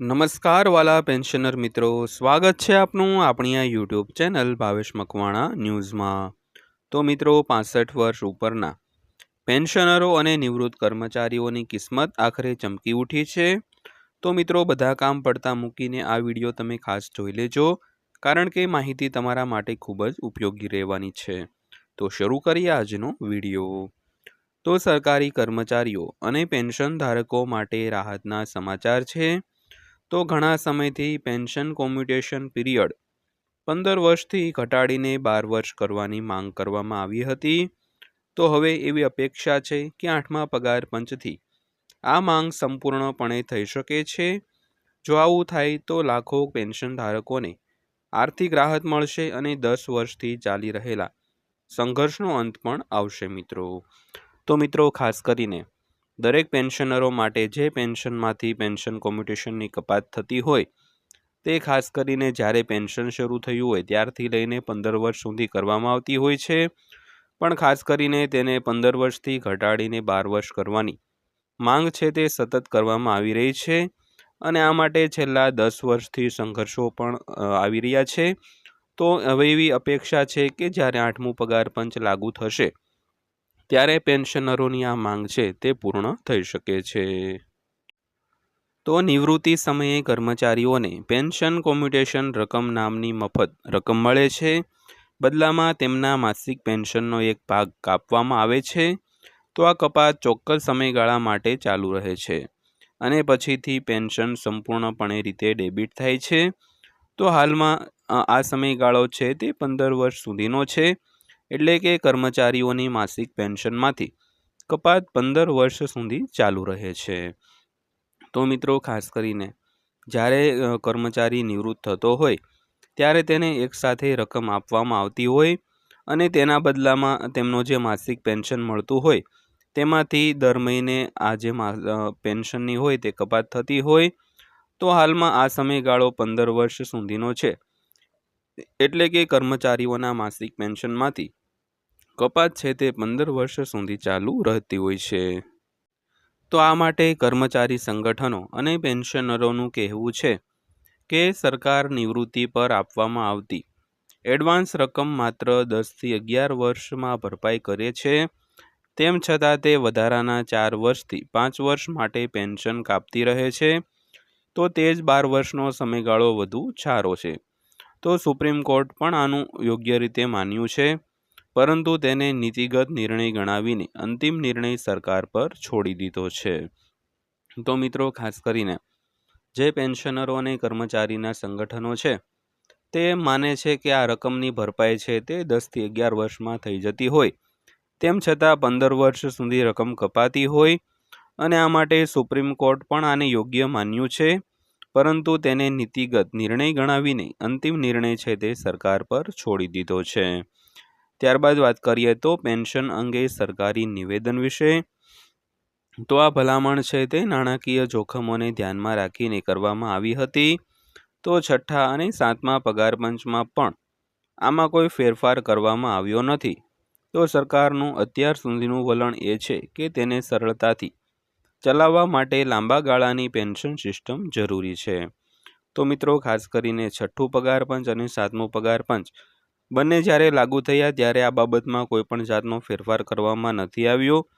નમસ્કાર વાલા પેન્શનર મિત્રો. સ્વાગત છે આપનું આપણી આ યુટ્યુબ ચેનલ ભાવેશ મકવાણા ન્યૂઝમાં. તો મિત્રો, પાસઠ વર્ષ ઉપરના. પેન્શનરો અને નિવૃત્ત કર્મચારીઓની કિસ્મત આખરે ચમકી ઉઠી છે. તો મિત્રો, બધા કામ પડતા મૂકીને આ વીડિયો તમે ખાસ જોઈ લેજો, કારણ કે માહિતી તમારા માટે ખૂબ જ ઉપયોગી રહેવાની છે. તો શરૂ કરીએ આજનો વીડિયો. તો સરકારી કર્મચારીઓ અને પેન્શન ધારકો માટે રાહતના સમાચાર છે. તો ઘણા સમયથી પેન્શન કોમ્યુટેશન પીરિયડ પંદર વર્ષથી ઘટાડીને બાર વર્ષ કરવાની માંગ કરવામાં આવી હતી. તો હવે એવી અપેક્ષા છે કે આઠમા પગાર પંચથી આ માંગ સંપૂર્ણપણે થઈ શકે છે. જો આવું થાય તો લાખો પેન્શન ધારકોને આર્થિક રાહત મળશે અને દસ વર્ષથી ચાલી રહેલા સંઘર્ષનો અંત પણ આવશે મિત્રો. તો મિત્રો ખાસ કરીને દરેક પેન્શનરો માટે જે પેન્શનમાંથી પેન્શન કોમ્યુટેશનની કપાત થતી હોય, તે ખાસ કરીને જ્યારે પેન્શન શરૂ થયું હોય ત્યારથી લઈને પંદર વર્ષ સુધી કરવામાં આવતી હોય છે. પણ ખાસ કરીને તેને પંદર વર્ષથી ઘટાડીને બાર વર્ષ કરવાની માંગ છે તે સતત કરવામાં આવી રહી છે અને આ માટે છેલ્લા દસ વર્ષથી સંઘર્ષો પણ આવી રહ્યા છે. તો હવે એવી અપેક્ષા છે કે જ્યારે આઠમું પગાર પંચ લાગુ થશે ત્યારે પેન્શનરોની આ માંગ છે તે પૂર્ણ થઈ શકે છે. તો નિવૃત્તિ સમયે કર્મચારીઓને પેન્શન કોમ્યુટેશન રકમ નામની મફત રકમ મળે છે. બદલામાં તેમના માસિક પેન્શનનો એક ભાગ કાપવામાં આવે છે. તો આ કપાત ચોક્કસ સમયગાળા માટે ચાલુ રહે છે અને પછીથી પેન્શન સંપૂર્ણપણે રીતે ડેબિટ થાય છે. તો હાલમાં આ સમયગાળો છે તે પંદર વર્ષ સુધીનો છે. એટલે કે કર્મચારીઓની માસિક પેન્શનમાંથી. કપાત પંદર વર્ષ સુધી ચાલુ રહે છે. તો મિત્રો, ખાસ કરીને જ્યારે કર્મચારી નિવૃત્ત થતો હોય, ત્યારે તેને એકસાથે રકમ આપવામાં આવતી હોય અને તેના બદલામાં તેમનો જે માસિક પેન્શન મળતું હોય, તેમાંથી દર મહિને આ જે પેન્શનની હોય તે કપાત થતી હોય. તો હાલમાં આ સમયગાળો પંદર વર્ષ સુધીનો છે. એટલે કે કર્મચારીઓના માસિક પેન્શનમાંથી કપાત છે તે પંદર વર્ષ સુધી ચાલુ રહેતી હોય છે. તો આ માટે કર્મચારી સંગઠનો અને પેન્શનરોનું કહેવું છે કે સરકાર નિવૃત્તિ પર આપવામાં આવતી એડવાન્સ રકમ માત્ર દસથી અગિયાર વર્ષમાં ભરપાઈ કરે છે. તેમ છતાં તે વધારાના ચાર વર્ષથી પાંચ વર્ષ માટે પેન્શન કાપતી રહે છે. તો તે જ બાર વર્ષનો સમયગાળો વધુ સારો છે. તો સુપ્રીમ કોર્ટ પણ આનું યોગ્ય રીતે માન્યું છે. પરંતુ તેને નીતિગત નિર્ણય ગણાવીને અંતિમ નિર્ણય સરકાર પર છોડી દીધો છે. તો મિત્રો, ખાસ કરીને જે પેન્શનરો અને કર્મચારીના સંગઠનો છે, તે માને છે કે આ રકમની ભરપાઈ છે તે દસથી અગિયાર વર્ષમાં થઈ જતી હોય. તેમ છતાં પંદર વર્ષ સુધી રકમ કપાતી હોય અને આ માટે સુપ્રીમ કોર્ટ પણ આને યોગ્ય માન્યું છે, પરંતુ તેને નીતિગત નિર્ણય ગણાવીને અંતિમ નિર્ણય છે તે સરકાર પર છોડી દીધો છે. ત્યારબાદ વાત કરીએ તો પેન્શન અંગે સરકારી નિવેદન વિશે. તો આ ભલામણ છે તે નાણાકીય જોખમોને ધ્યાનમાં રાખીને કરવામાં આવી હતી. તો છઠ્ઠા અને સાતમા પગાર પંચમાં પણ આમાં કોઈ ફેરફાર કરવામાં આવ્યો નથી. તો સરકારનું અત્યાર સુધીનું વલણ એ છે કે તેને સરળતાથી ચલાવવા માટે લાંબા ગાળાની પેન્શન સિસ્ટમ જરૂરી છે. તો મિત્રો, ખાસ કરીને છઠ્ઠું પગાર પંચ અને સાતમું પગાર પંચ બંને જ્યારે લાગુ થયા ત્યારે આ બાબતમાં કોઈ પણ જાતનો ફેરફાર કરવામાં નથી આવ્યો.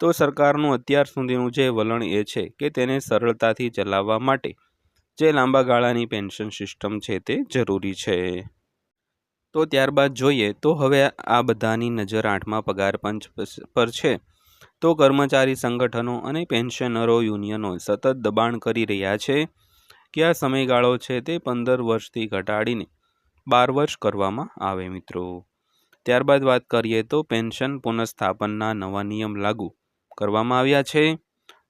તો સરકારનું અત્યાર સુધીનું જે વલણ એ છે કે તેને સરળતાથી ચલાવવા માટે જે લાંબા ગાળાની પેન્શન સિસ્ટમ છે તે જરૂરી છે. તો ત્યારબાદ જોઈએ તો હવે આ બધાની નજર આઠમા પગાર પંચ પર છે. તો કર્મચારી સંગઠનો અને પેન્શનરો યુનિયનો સતત દબાણ કરી રહ્યા છે. કે આ સમયગાળો છે તે પંદર વર્ષથી ઘટાડીને બાર વર્ષ કરવામાં આવે મિત્રો. ત્યારબાદ વાત કરીએ તો પેન્શન પુનઃસ્થાપનના નવા નિયમ લાગુ કરવામાં આવ્યા છે.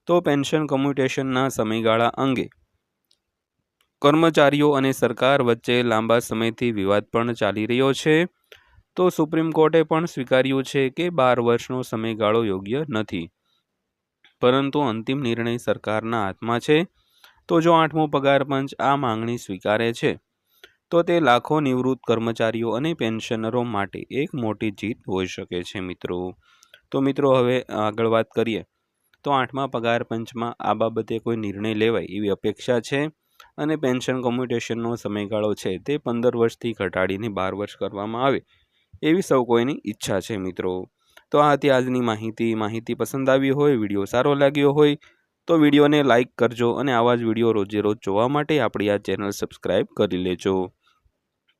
તો પેન્શન કમ્યુટેશનના સમયગાળા અંગે કર્મચારીઓ અને સરકાર વચ્ચે લાંબા સમયથી વિવાદ પણ ચાલી રહ્યો છે. તો સુપ્રીમ કોર્ટે પણ સ્વીકાર્યું છે કે બાર વર્ષનો સમયગાળો યોગ્ય નથી. પરંતુ અંતિમ નિર્ણય સરકારના હાથમાં છે. તો જો આઠમો પગાર પંચ આ માંગણી સ્વીકારે છે તો તે લાખો નિવૃત્ત કર્મચારીઓ અને પેન્શનરો માટે એક મોટી જીત હોઈ શકે છે મિત્રો. તો મિત્રો, હવે આગળ વાત કરીએ. તો આઠમા પગાર પંચમાં આ બાબતે કોઈ નિર્ણય લેવાય એવી અપેક્ષા છે? અને પેન્શન કોમ્યુટેશનનો સમયગાળો છે તે પંદર વર્ષથી ઘટાડીને બાર વર્ષ કરવામાં આવે એવી સૌ કોઈની ઈચ્છા છે મિત્રો. તો આ હતી આજની માહિતી. માહિતી પસંદ આવી હોય, વીડિયો સારો લાગ્યો હોય, તો વિડીયોને લાઇક કરજો અને આવા જ વીડિયો રોજે રોજ જોવા માટે આપણી આ ચેનલ સબસ્ક્રાઈબ કરી લેજો.